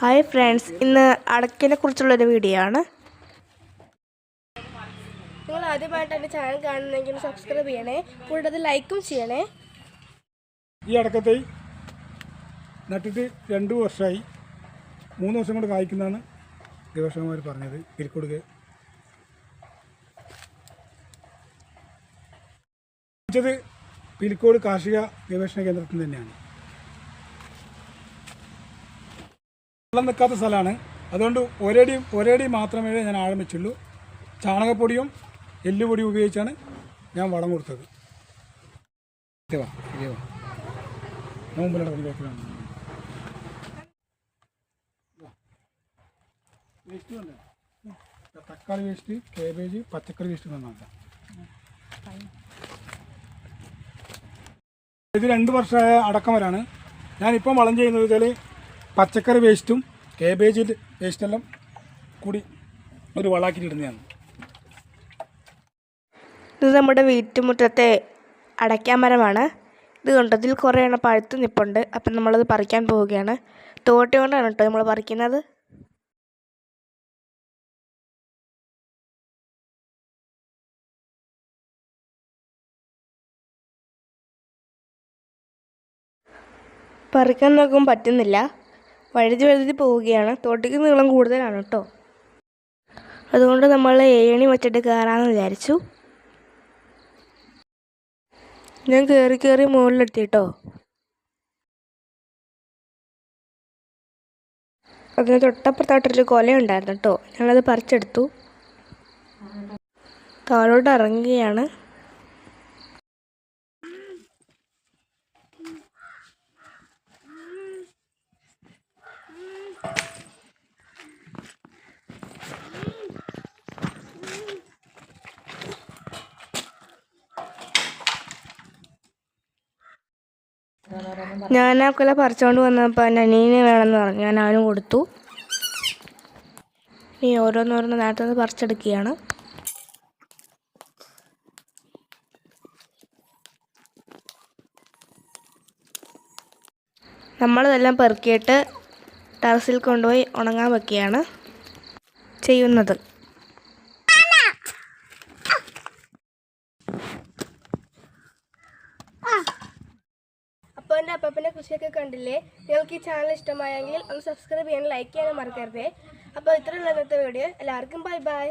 Hi friends ഇന്ന് അടക്കിനെ കുറിച്ചുള്ളൊരു video ആണ്. നിങ്ങൾ ആദ്യമായിട്ട് എന്റെ ചാനൽ കാണുന്നെങ്കിൽ സബ്സ്ക്രൈബ് ചെയ്യണേ കൂടാതെ ലൈക്കും ചെയ്യണേ. ഈ അടക്കത്തെ നട്ടിട്ട് രണ്ട് വർഷമായി മൂന്ന് വർഷം കൊണ്ട് കായ്ക്കുന്നതാണ് ഗവേഷകന്മാർ പറഞ്ഞത്. കിരിക്കൊടുക്ക് ത് പിലിക്കോട് കാർഷിക ഗവേഷണ കേന്ദ്രത്തിൽ തന്നെയാണ്. വെള്ളം നിൽക്കാത്ത സ്ഥലമാണ്. അതുകൊണ്ട് ഒരടി ഒരടി മാത്രമേ ഞാൻ ആഴം വെച്ചുള്ളൂ ചാണകപ്പൊടിയും എല്ലുപൊടിയും ഉപയോഗിച്ചാണ് ഞാൻ വളം കൊടുത്തത്. തക്കാളി വേസ്റ്റ് കേബേജ് പച്ചക്കറി വേസ്റ്റ് നന്നാക്കാം ഇത് രണ്ട് വർഷമായ അടക്കമരാണ് ഞാനിപ്പം വളം ചെയ്യുന്നത് വെച്ചാൽ പച്ചക്കറി വേസ്റ്റും കേബേജ് വേസ്റ്റെല്ലാം കൂടി ഒരു വളാക്കി ഇടുന്നതാണ്. ഇത് നമ്മുടെ വീട്ടുമുറ്റത്തെ അടയ്ക്കാമരമാണ് ഇത് കണ്ടതിൽ കുറേ എണ്ണം പഴുത്ത് നിപ്പുണ്ട്. അപ്പം നമ്മളത് പറിക്കാൻ പോവുകയാണ്. തോട്ടി കൊണ്ടാണ് കേട്ടോ നമ്മൾ പറിക്കുന്നത്. പറിക്കാൻ നോക്കും പറ്റുന്നില്ല. വഴുതി വഴുതി പോവുകയാണ്. തോട്ടിക്ക് നീളം കൂടുതലാണ് കേട്ടോ. അതുകൊണ്ട് നമ്മൾ ഏണി വെച്ചിട്ട് കയറാമെന്ന് വിചാരിച്ചു. ഞാൻ കയറി കയറി മുകളിലെത്തി കേട്ടോ. അതിന് തൊട്ടപ്പുറത്തായിട്ടൊരു കൊല ഉണ്ടായിരുന്നു കേട്ടോ. ഞങ്ങളത് പറിച്ചെടുത്തു. താഴോട്ട് ഇറങ്ങുകയാണ്. ഞാൻ ആ കൊല പറിച്ചുകൊണ്ട് വന്നപ്പോൾ എന്റെ അനിയന് വേണമെന്ന് പറഞ്ഞു. ഞാൻ അവനും കൊടുത്തു. നീ ഓരോന്നോരോന്ന് നേരത്തെ പറിച്ചെടുക്കുകയാണ്. നമ്മളിതെല്ലാം പെറുക്കിയിട്ട് ടെറസിൽ കൊണ്ടുപോയി ഉണങ്ങാൻ വെക്കുകയാണ് ചെയ്യുന്നത്. അപ്പോൾ എന്റെ കൃഷിയൊക്കെ കണ്ടില്ലേ? നിങ്ങൾക്ക് ഈ ചാനൽ ഇഷ്ടമായെങ്കിൽ ഒന്ന് സബ്സ്ക്രൈബ് ചെയ്യാനും ലൈക്ക് ചെയ്യാനും മറക്കരുതേ. അപ്പോൾ ഇത്രയുള്ള ഇന്നത്തെ വീഡിയോ എല്ലാവർക്കും ബൈ ബൈ